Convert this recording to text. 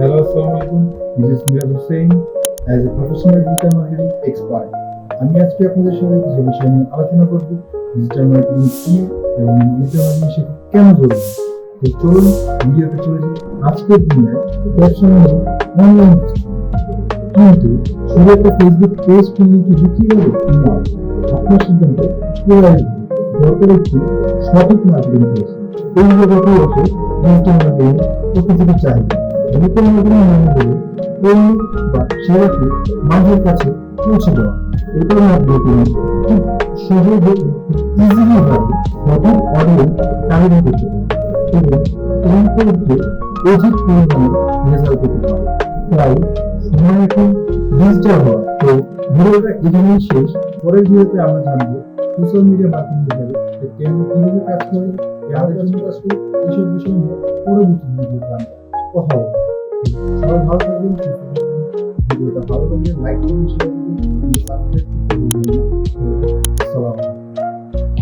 Hello, Assalamualaikum. This is Miraj Hussain. As a professional digital marketing expert. আমি আজকে আপনাদের সাথে কিছু বিষয় নিয়ে আলোচনা করব। ডিজিটাল মার্কেটিং কি এবং ডিজিটাল মার্কেটিং শেখা কেন জরুরি? তো চলুন ভিডিওতে চলে যাই। আজকের দিনে ব্যবসা মানে অনলাইন কিন্তু শুধু একটা ফেসবুক পেজ খুললে কি বিক্রি হবে না আপনার সিদ্ধান্ত দরকার একটি সঠিক মার্কেটিং পেজ এই জায়গাতেই আছে ডিজিটাল মার্কেটিং প্রকৃতির চাহিদা। মানুষের কাছে পৌঁছে দেওয়া এটার মাধ্যমে তিনি খুব সহজে ইজিলি ভাবে সঠিক অডিয়েন্স টার্গেট করতে পারেন এবং এই ক্ষেত্রে অধিক পরিমাণে রেজাল্ট পেতে পারে তাই সময় এখন ডিজিটাল হওয়া তো ভিডিওটা এখানেই শেষ পরের ভিডিওতে আমরা জানব সোশ্যাল মিডিয়া মাধ্যম হিসাবে কেন কীভাবে কাজ করে জন্য কাজ করে এইসব বিষয় নিয়ে পরবর্তী ভিডিওতে আমরা 不好 hồi rồi, họ không 击